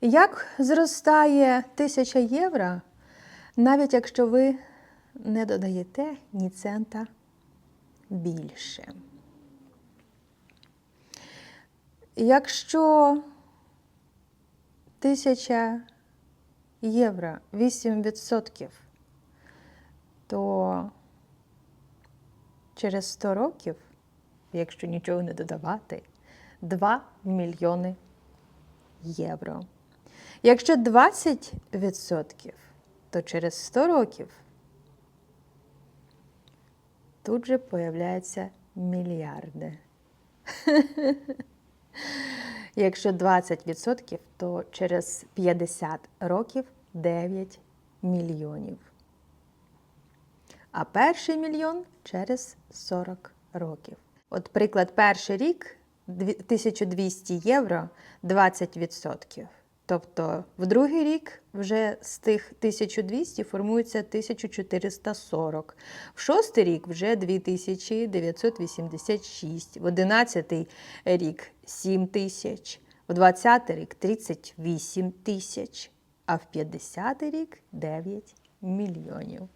Як зростає тисяча євро, навіть якщо ви не додаєте ні цента більше? Якщо тисяча євро 8%, то через 100 років, якщо нічого не додавати, 2 мільйони євро. Якщо 20%, то через 100 років тут же появляються мільярди. Якщо 20%, то через 50 років 9 мільйонів. А перший мільйон через 40 років. От приклад, перший рік 1200 євро 20%. Тобто в другий рік вже з тих 1200 формується 1440. В шостий рік вже 2986. В одинадцятий рік 7 тисяч. В 20 рік 38 тисяч. А в 50 рік 9 мільйонів.